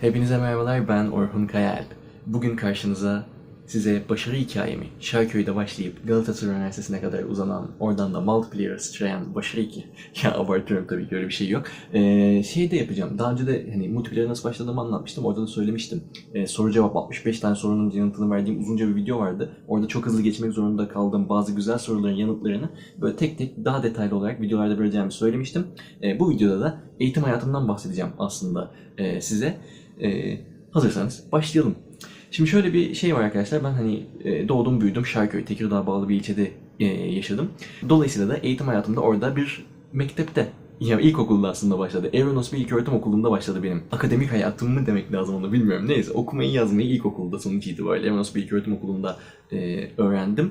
Hepinize merhabalar ben Orhun Kayal. Bugün karşınıza size başarı hikayemi Şarköy'de başlayıp Galatasaray Üniversitesi'ne kadar uzanan oradan da multiplayer'a sıçrayan başarı hikaye. ya abartıyorum tabii ki öyle bir şey yok. Ee, şey de yapacağım. Daha önce de hani multiplayer'a nasıl başladığımı anlatmıştım. Orada da söylemiştim. Ee, soru cevap 65 tane sorunun yanıtını verdiğim uzunca bir video vardı. Orada çok hızlı geçmek zorunda kaldığım bazı güzel soruların yanıtlarını böyle tek tek daha detaylı olarak videolarda vereceğimi söylemiştim. Ee, bu videoda da eğitim hayatımdan bahsedeceğim aslında e, size. Ee, hazırsanız başlayalım. Şimdi şöyle bir şey var arkadaşlar. Ben hani e, doğdum büyüdüm Şarköy, Tekirdağ bağlı bir ilçede e, yaşadım. Dolayısıyla da eğitim hayatımda orada bir mektepte ya ilkokulda aslında başladı. Evrenos bir ilköğretim okulunda başladı benim. Akademik hayatım mı demek lazım onu bilmiyorum. Neyse okumayı yazmayı ilkokulda sonuç itibariyle Evrenos bir ilköğretim okulunda e, öğrendim.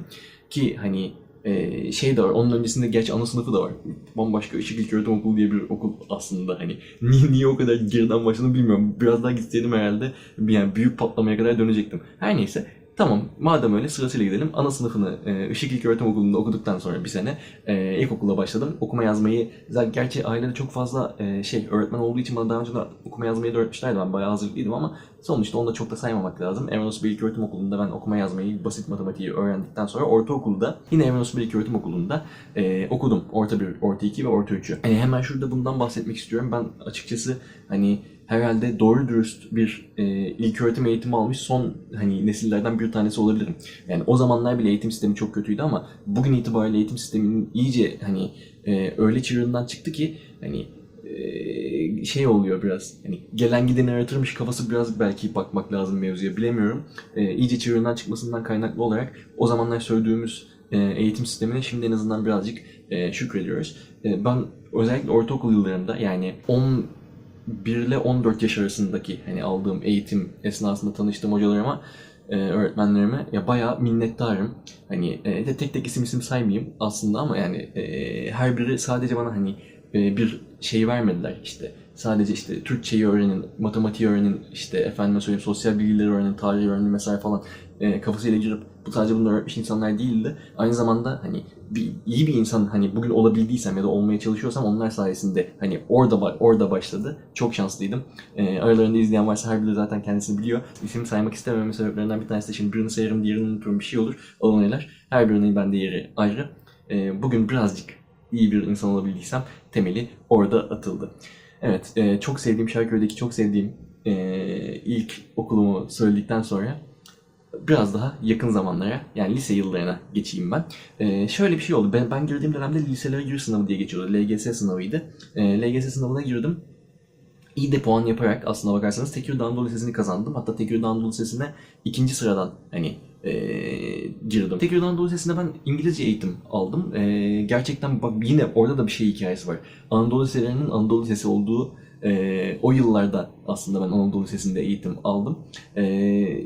Ki hani e, şey de var. Onun öncesinde gerçi ana sınıfı da var. Bambaşka Işık İlköğretim Okulu diye bir okul aslında. Hani niye, niye o kadar geriden başladım bilmiyorum. Biraz daha gitseydim herhalde yani büyük patlamaya kadar dönecektim. Her neyse Tamam madem öyle sırasıyla gidelim. Ana sınıfını e, Işık İlköğretim Okulu'nda okuduktan sonra bir sene e, ilkokula başladım. Okuma yazmayı zaten gerçi ailede çok fazla e, şey öğretmen olduğu için bana daha önce de okuma yazmayı da öğretmişlerdi. Ben bayağı hazırlıklıydım ama sonuçta onu da çok da saymamak lazım. Evrenos bir İlköğretim Okulu'nda ben okuma yazmayı, basit matematiği öğrendikten sonra ortaokulda yine Evrenos bir İlköğretim Okulu'nda e, okudum. Orta 1, orta 2 ve orta 3'ü. E, hemen şurada bundan bahsetmek istiyorum. Ben açıkçası hani herhalde doğru dürüst bir e, ilköğretim eğitimi almış son hani nesillerden bir tanesi olabilirim. Yani o zamanlar bile eğitim sistemi çok kötüydü ama bugün itibariyle eğitim sisteminin iyice hani e, öyle çığırından çıktı ki hani e, şey oluyor biraz hani gelen gideni aratırmış kafası biraz belki bakmak lazım mevzuya bilemiyorum. E, iyice çığırından çıkmasından kaynaklı olarak o zamanlar söylediğimiz e, eğitim sistemine şimdi en azından birazcık e, şükrediyoruz. E, ben özellikle ortaokul yıllarımda yani 10 1 ile 14 yaş arasındaki hani aldığım eğitim esnasında tanıştığım hocalarıma, e, öğretmenlerime ya bayağı minnettarım. Hani e, tek tek isim isim saymayayım aslında ama yani e, her biri sadece bana hani e, bir şey vermediler işte. Sadece işte Türkçeyi öğrenin, matematiği öğrenin, işte efendime söyleyeyim sosyal bilgileri öğrenin, tarihi öğrenin vesaire falan e, kafasıyla girip bu sadece bunları öğretmiş insanlar değildi. Aynı zamanda hani bir, iyi bir insan hani bugün olabildiysem ya da olmaya çalışıyorsam onlar sayesinde hani orada orada başladı. Çok şanslıydım. E, aralarında izleyen varsa her biri zaten kendisini biliyor. İsim saymak istemememin sebeplerinden bir tanesi de şimdi birini sayarım diğerini unuturum bir şey olur. Olan. Her birinin bende yeri ayrı. E, bugün birazcık iyi bir insan olabildiysem temeli orada atıldı. Evet, e, çok sevdiğim Şarköy'deki çok sevdiğim e, ilk okulumu söyledikten sonra biraz daha yakın zamanlara yani lise yıllarına geçeyim ben. Ee, şöyle bir şey oldu. Ben, ben girdiğim dönemde liselere giriş sınavı diye geçiyordu. LGS sınavıydı. Ee, LGS sınavına girdim. İyi de puan yaparak aslına bakarsanız Tekirdağ Anadolu Lisesi'ni kazandım. Hatta Tekirdağ Anadolu Lisesi'ne ikinci sıradan hani ee, girdim. Tekirdağ Anadolu Lisesi'nde ben İngilizce eğitim aldım. Ee, gerçekten bak yine orada da bir şey hikayesi var. Anadolu Liselerinin Anadolu Lisesi olduğu ee, o yıllarda aslında ben Anadolu Lisesi'nde eğitim aldım. Ee,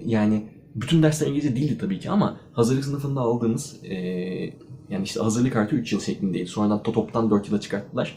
yani bütün dersler İngilizce değildi tabii ki ama hazırlık sınıfında aldığımız e, yani işte hazırlık artı 3 yıl şeklindeydi. Sonradan TOTOP'tan 4 yıla çıkarttılar.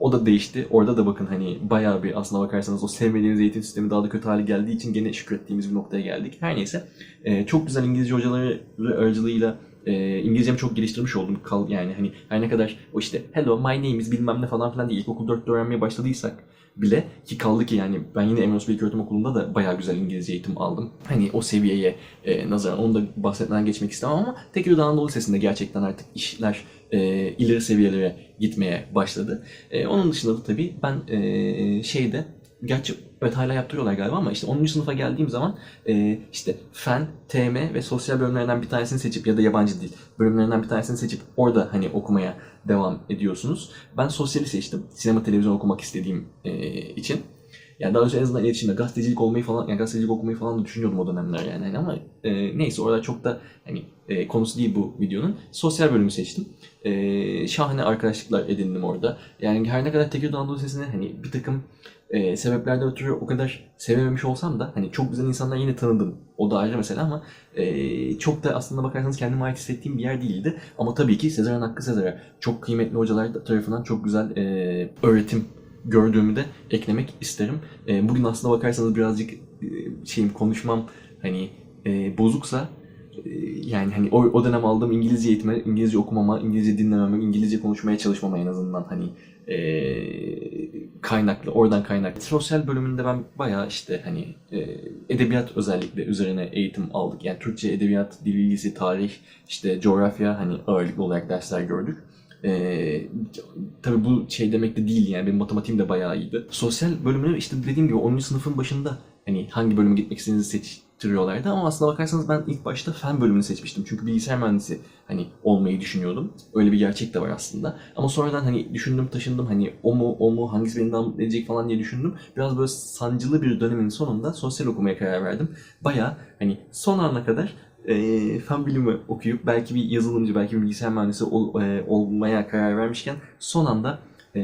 O da değişti. Orada da bakın hani bayağı bir aslına bakarsanız o sevmediğimiz eğitim sistemi daha da kötü hale geldiği için gene şükrettiğimiz bir noktaya geldik. Her neyse e, çok güzel İngilizce hocaları aracılığıyla e, İngilizcemi çok geliştirmiş oldum. Kal, yani hani her ne kadar o işte hello my name is bilmem ne falan filan diye ilkokul 4'te öğrenmeye başladıysak bile ki kaldı ki yani ben yine Emre Osman İlköğretim Okulu'nda da bayağı güzel İngilizce eğitim aldım. Hani o seviyeye e, nazaran onu da bahsetmeden geçmek istemem ama Tekirdağ Anadolu Lisesi'nde gerçekten artık işler e, ileri seviyelere gitmeye başladı. E, onun dışında da tabii ben e, şeyde gerçi evet hala yaptırıyorlar galiba ama işte 10. sınıfa geldiğim zaman e, işte fen, TM ve sosyal bölümlerden bir tanesini seçip ya da yabancı dil bölümlerinden bir tanesini seçip orada hani okumaya devam ediyorsunuz. Ben sosyali seçtim. Sinema televizyon okumak istediğim e, için. Yani daha önce en azından iletişimde gazetecilik olmayı falan, yani gazetecilik okumayı falan da düşünüyordum o dönemler yani. Hani ama e, neyse orada çok da hani e, konusu değil bu videonun. Sosyal bölümü seçtim. E, şahane arkadaşlıklar edindim orada. Yani her ne kadar Tekirdağ Anadolu Lisesi'ne hani bir takım e, sebeplerden ötürü o kadar sevememiş olsam da hani çok güzel insanlar yine tanıdım. O da ayrı mesele ama e, çok da aslında bakarsanız kendime ait hissettiğim bir yer değildi. Ama tabii ki Sezar'ın hakkı Sezar'a. Çok kıymetli hocalar tarafından çok güzel e, öğretim gördüğümü de eklemek isterim. E, bugün aslında bakarsanız birazcık e, şeyim konuşmam hani e, bozuksa yani hani o, o dönem aldığım İngilizce eğitime, İngilizce okumama, İngilizce dinlememe, İngilizce konuşmaya çalışmama en azından hani e, kaynaklı, oradan kaynaklı. Sosyal bölümünde ben bayağı işte hani e, edebiyat özellikle üzerine eğitim aldık. Yani Türkçe, edebiyat, dil bilgisi, tarih, işte coğrafya hani ağırlıklı olarak dersler gördük. Ee, tabii bu şey demek de değil yani benim matematiğim de bayağı iyiydi. Sosyal bölümünü işte dediğim gibi 10. sınıfın başında hani hangi bölüme gitmek istediğinizi seçtiriyorlardı ama aslında bakarsanız ben ilk başta fen bölümünü seçmiştim. Çünkü bilgisayar mühendisi hani olmayı düşünüyordum. Öyle bir gerçek de var aslında. Ama sonradan hani düşündüm taşındım hani o mu o mu hangisi beni daha mutlu edecek falan diye düşündüm. Biraz böyle sancılı bir dönemin sonunda sosyal okumaya karar verdim. Bayağı hani son ana kadar e, fen bilimi okuyup belki bir yazılımcı, belki bir bilgisayar mühendisi ol- e, olmaya karar vermişken son anda e,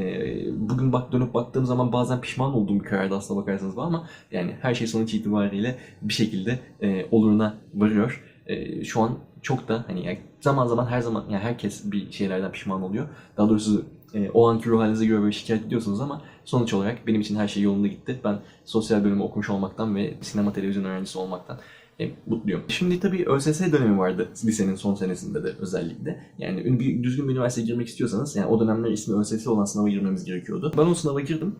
bugün bak dönüp baktığım zaman bazen pişman olduğum bir karardı aslına bakarsanız bu ama yani her şey sonuç itibariyle bir şekilde e, oluruna varıyor. E, şu an çok da hani yani zaman zaman her zaman yani herkes bir şeylerden pişman oluyor. Daha doğrusu e, o anki ruh halinize göre böyle şikayet ediyorsunuz ama sonuç olarak benim için her şey yolunda gitti. Ben sosyal bölümü okumuş olmaktan ve sinema televizyon öğrencisi olmaktan e, mutluyum. Şimdi tabii ÖSS dönemi vardı lisenin son senesinde de özellikle. Yani bir, düzgün bir üniversiteye girmek istiyorsanız yani o dönemler ismi ÖSS olan sınava girmemiz gerekiyordu. Ben o sınava girdim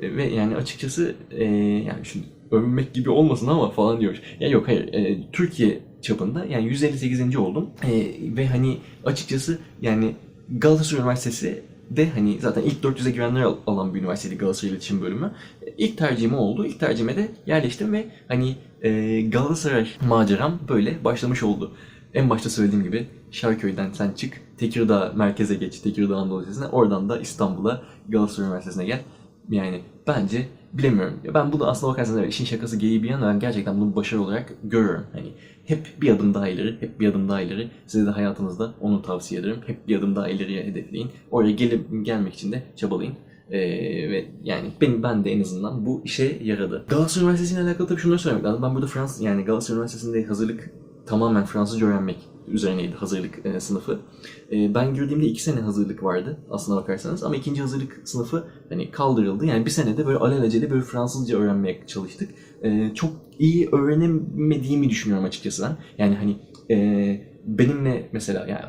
E, ve yani açıkçası e, yani şimdi övünmek gibi olmasın ama falan diyor. Ya yok hayır e, Türkiye çapında yani 158. oldum E, ve hani açıkçası yani Galatasaray Üniversitesi de hani zaten ilk 400'e girenler al- alan bir üniversiteydi Galatasaray İletişim Bölümü. E, İlk tercihim oldu. İlk tercihime de yerleştim ve hani e, Galatasaray maceram böyle başlamış oldu. En başta söylediğim gibi Şarköy'den sen çık, Tekirdağ merkeze geç, Tekirdağ Anadolu Lisesi'ne, oradan da İstanbul'a Galatasaray Üniversitesi'ne gel. Yani bence bilemiyorum. Ya Ben bunu aslında bakarsanız evet, işin şakası geyiği bir yana ben gerçekten bunu başarı olarak görüyorum. Hani hep bir adım daha ileri, hep bir adım daha ileri. Size de hayatınızda onu tavsiye ederim. Hep bir adım daha ileriye hedefleyin. Oraya gelip gelmek için de çabalayın. Ee, ve yani ben, ben de en azından bu işe yaradı. Galatasaray Üniversitesi ile alakalı tabii şunları söylemek lazım. Ben burada Fransız yani Galatasaray Üniversitesi'nde hazırlık tamamen Fransızca öğrenmek üzerineydi hazırlık e, sınıfı. E, ben girdiğimde iki sene hazırlık vardı aslına bakarsanız ama ikinci hazırlık sınıfı hani kaldırıldı. Yani bir senede böyle alelacele böyle Fransızca öğrenmeye çalıştık. E, çok iyi öğrenemediğimi düşünüyorum açıkçası ben. Yani hani e, benimle mesela yani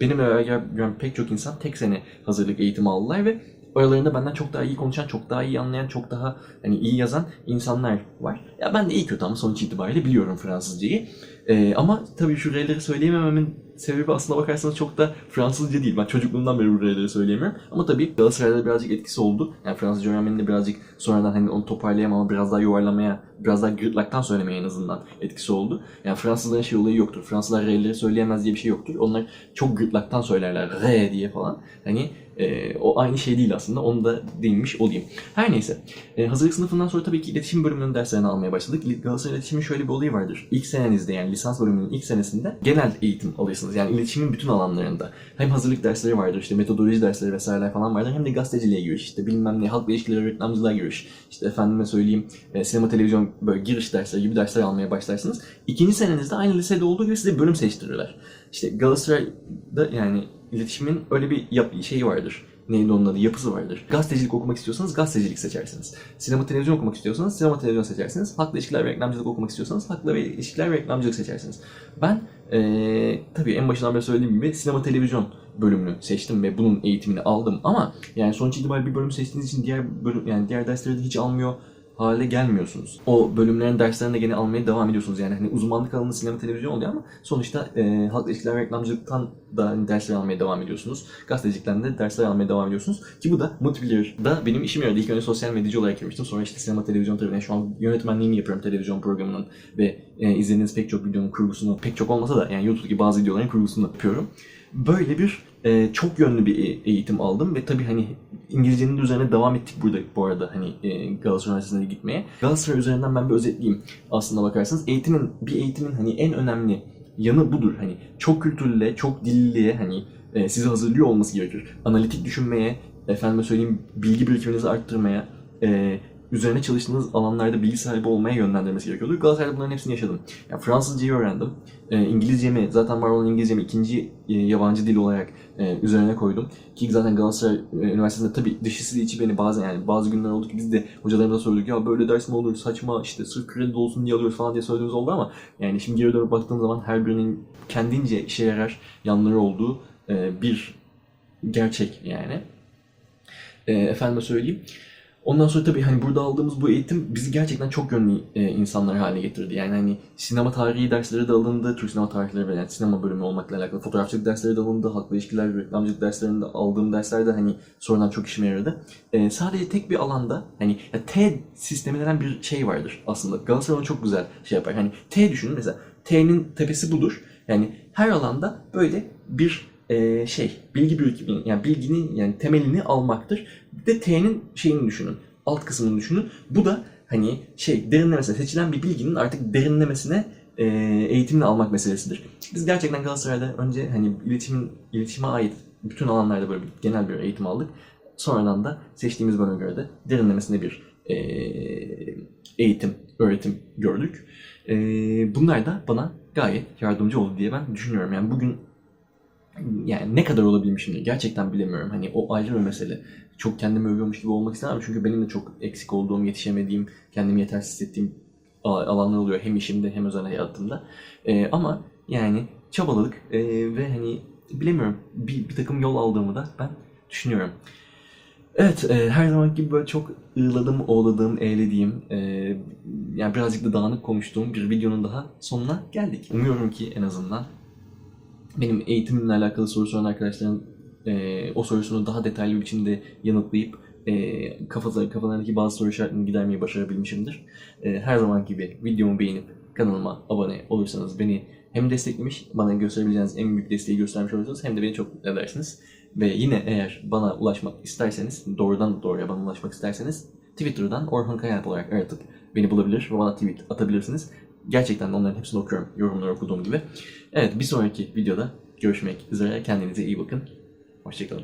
benimle giren pek çok insan tek sene hazırlık eğitimi aldılar ve aralarında benden çok daha iyi konuşan, çok daha iyi anlayan, çok daha hani iyi yazan insanlar var. Ya ben de iyi kötü ama sonuç itibariyle biliyorum Fransızcayı. Ee, ama tabii şu R'leri söyleyemememin sebebi aslına bakarsanız çok da Fransızca değil. Ben çocukluğumdan beri bu R'leri söyleyemiyorum. Ama tabii Galatasaray'da birazcık etkisi oldu. Yani Fransızca öğrenmenin de birazcık sonradan hani onu toparlayamama, biraz daha yuvarlamaya, biraz daha gırtlaktan söylemeye en azından etkisi oldu. Yani Fransızların şey olayı yoktur. Fransızlar R'leri söyleyemez diye bir şey yoktur. Onlar çok gırtlaktan söylerler R diye falan. Hani e, o aynı şey değil aslında. Onu da değinmiş olayım. Her neyse. E, hazırlık sınıfından sonra tabii ki iletişim bölümünün derslerini almaya başladık. Galatasaray İletişim'in şöyle bir olayı vardır. İlk senenizde yani lisans bölümünün ilk senesinde genel eğitim alıyorsunuz. Yani iletişimin bütün alanlarında. Hem hazırlık dersleri vardır, işte metodoloji dersleri vesaireler falan vardır. Hem de gazeteciliğe giriş, işte bilmem ne, halkla ilişkileri, reklamcılığa giriş. İşte efendime söyleyeyim, e, sinema, televizyon böyle giriş dersleri gibi dersler almaya başlarsınız. İkinci senenizde aynı lisede olduğu gibi size bölüm seçtirirler. İşte Galatasaray'da yani iletişimin öyle bir yap şeyi vardır neydi onun adı yapısı vardır. Gazetecilik okumak istiyorsanız gazetecilik seçersiniz. Sinema televizyon okumak istiyorsanız sinema televizyon seçersiniz. Halkla ilişkiler ve reklamcılık okumak istiyorsanız halkla ve ilişkiler ve reklamcılık seçersiniz. Ben ee, tabii en başından beri söylediğim gibi sinema televizyon bölümünü seçtim ve bunun eğitimini aldım ama yani sonuç itibariyle bir bölüm seçtiğiniz için diğer bölüm yani diğer dersleri de hiç almıyor hale gelmiyorsunuz. O bölümlerin derslerini de gene almaya devam ediyorsunuz. Yani hani uzmanlık alanı sinema televizyon oluyor ama sonuçta e, halk ilişkiler ve reklamcılıktan da hani dersler almaya devam ediyorsunuz. Gazetecilikten de dersler almaya devam ediyorsunuz. Ki bu da Multiplayer'da benim işime yaradı. İlk önce sosyal medyacı olarak girmiştim. Sonra işte sinema televizyon tarafından şu an yönetmenliğini yapıyorum televizyon programının ve e, izlediğiniz pek çok videonun kurgusunu, pek çok olmasa da yani YouTube'daki bazı videoların kurgusunu yapıyorum. Böyle bir e, çok yönlü bir e- eğitim aldım ve tabii hani İngilizcenin üzerine devam ettik burada bu arada hani e, Galatasaray Üniversitesi'ne gitmeye. Galatasaray üzerinden ben bir özetleyeyim aslında bakarsanız. Eğitimin, bir eğitimin hani en önemli yanı budur. Hani çok kültürlüğe, çok dilliliğe hani e, sizi hazırlıyor olması gerekir. Analitik düşünmeye, efendime söyleyeyim bilgi birikiminizi arttırmaya, e, üzerine çalıştığınız alanlarda bilgi sahibi olmaya yönlendirmesi gerekiyordu. Galatasaray'da bunların hepsini yaşadım. Yani Fransızcayı öğrendim. E, İngilizcemi, zaten var olan İngilizcemi ikinci e, yabancı dil olarak e, üzerine koydum. Ki zaten Galatasaray e, Üniversitesi'nde tabii dışı içi beni bazen yani bazı günler oldu ki biz de hocalarımıza sorduk ya böyle ders mi olur saçma işte sırf kredi olsun diye alıyoruz falan diye söylediğimiz oldu ama yani şimdi geri dönüp baktığım zaman her birinin kendince işe yarar yanları olduğu e, bir gerçek yani. E, efendime söyleyeyim. Ondan sonra tabii hani burada aldığımız bu eğitim bizi gerçekten çok yönlü e, insanlar haline getirdi. Yani hani sinema tarihi dersleri de alındı, Türk sinema tarihleri ve yani sinema bölümü olmakla alakalı fotoğrafçılık dersleri de alındı, halkla ilişkiler, reklamcılık derslerinde aldığım dersler de hani sonradan çok işime yaradı. E, sadece tek bir alanda hani ya T sistemi denen bir şey vardır aslında. Galatasaray onu çok güzel şey yapar. Hani T düşünün mesela T'nin tepesi budur. Yani her alanda böyle bir e, şey bilgi birikimi yani bilginin yani temelini almaktır. Bir de T'nin şeyini düşünün. Alt kısmını düşünün. Bu da hani şey derinlemesine seçilen bir bilginin artık derinlemesine e, eğitimini almak meselesidir. Biz gerçekten Galatasaray'da önce hani iletişim iletişime ait bütün alanlarda böyle bir, genel bir eğitim aldık. Sonradan da seçtiğimiz bölüme göre de derinlemesine bir e, eğitim, öğretim gördük. E, bunlar da bana gayet yardımcı oldu diye ben düşünüyorum. Yani bugün yani ne kadar olabilmişimdir gerçekten bilemiyorum. Hani o ayrı bir mesele. Çok kendimi övüyormuş gibi olmak istemem çünkü benim de çok eksik olduğum, yetişemediğim, kendimi yetersiz hissettiğim alanlar oluyor hem işimde hem özel hayatımda. Ee, ama yani çabaladık ee, ve hani bilemiyorum bir, bir takım yol aldığımı da ben düşünüyorum. Evet, e, her zaman gibi böyle çok ığladım, oğladım, eğlediğim, e, yani birazcık da dağınık konuştuğum bir videonun daha sonuna geldik. Umuyorum ki en azından benim eğitimimle alakalı soru soran arkadaşların e, o sorusunu daha detaylı bir biçimde yanıtlayıp e, kafaları, kafalarındaki bazı soru işaretlerini gidermeyi başarabilmişimdir. E, her zaman gibi videomu beğenip kanalıma abone olursanız beni hem desteklemiş, bana gösterebileceğiniz en büyük desteği göstermiş olursunuz hem de beni çok mutlu edersiniz. Ve yine eğer bana ulaşmak isterseniz, doğrudan doğruya bana ulaşmak isterseniz Twitter'dan Orhun Kayalp olarak aratıp beni bulabilir ve bana tweet atabilirsiniz. Gerçekten de onların hepsini okuyorum, yorumları okuduğum gibi. Evet, bir sonraki videoda görüşmek üzere. Kendinize iyi bakın. Hoşçakalın.